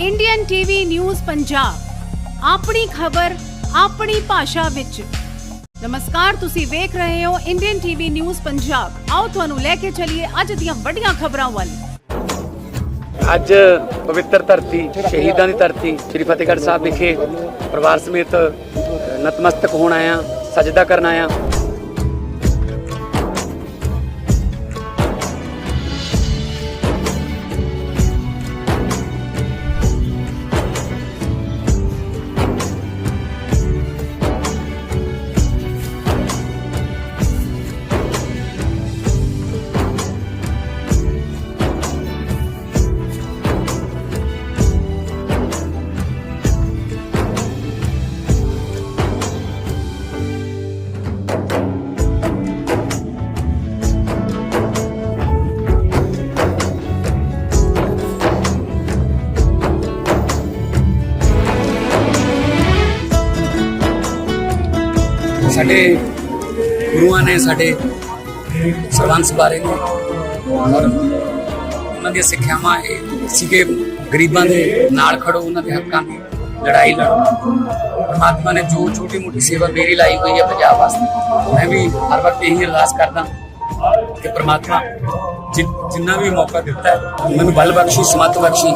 Indian TV news Punjab ਆਪਣੀ ਖਬਰ, ਆਪਣੀ ਭਾਸ਼ਾ ਵਿੱਚ। ਨਮਸਕਾਰ, ਤੁਸੀਂ ਵੇਖ ਰਹੇ ਹੋ ਇੰਡੀਅਨ ਟੀਵੀ ਨਿਊਜ਼ ਪੰਜਾਬ ਆਓ ਤੁਹਾਨੂੰ ਲੈ ਕੇ ਚੱਲੀਏ ਅੱਜ ਦੀਆਂ ਵੱਡੀਆਂ ਖਬਰਾਂ ਵੱਲ। ਅੱਜ ਪਵਿੱਤਰ ਧਰਤੀ, ਸ਼ਹੀਦਾਂ ਦੀ ਧਰਤੀ, ਸ੍ਰੀ ਫਤਿਹਗੜ੍ਹ ਸਾਹਿਬ ਵਿਖੇ ਪਰਿਵਾਰ ਸਮੇਤ ਨਤਮਸਤਕ ਹੋਣ ਆਇਆ, ਸਜਦਾ ਕਰਨ ਆਇਆ। ਸਾਡੇ ਗੁਰੂਆਂ ਨੇ, ਸਾਡੇ ਸਰਬੰਸ ਬਾਰੇ ਨੇ ਔਰ ਉਹਨਾਂ ਦੀਆਂ ਸਿੱਖਿਆਵਾਂ ਇਹ ਸੀ ਕਿ ਗਰੀਬਾਂ ਦੇ ਨਾਲ ਖੜੋ, ਉਹਨਾਂ ਦੇ ਹੱਕਾਂ ਦੀ ਲੜਾਈ ਲੜੋ। ਪਰਮਾਤਮਾ ਨੇ ਜੋ ਛੋਟੀ ਮੋਟੀ ਸੇਵਾ ਮੇਰੀ ਲਾਈ ਹੋਈ ਹੈ ਪੰਜਾਬ ਵਾਸਤੇ, ਮੈਂ ਵੀ ਹਰ ਵਕਤ ਇਹੀ ਅਰਦਾਸ ਕਰਦਾ ਕਿ ਪਰਮਾਤਮਾ ਜਿ- ਜਿੰਨਾ ਵੀ ਮੌਕਾ ਦਿੱਤਾ ਹੈ, ਮੈਨੂੰ ਬਲ ਬਖਸ਼ੀ, ਸਮਤ ਬਖਸ਼ੀ,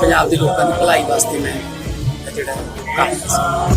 ਪੰਜਾਬ ਦੇ ਲੋਕਾਂ ਦੀ ਭਲਾਈ ਵਾਸਤੇ ਮੈਂ ਜਿਹੜਾ ਕੰਮ ਕਰ ਸਕਾਂ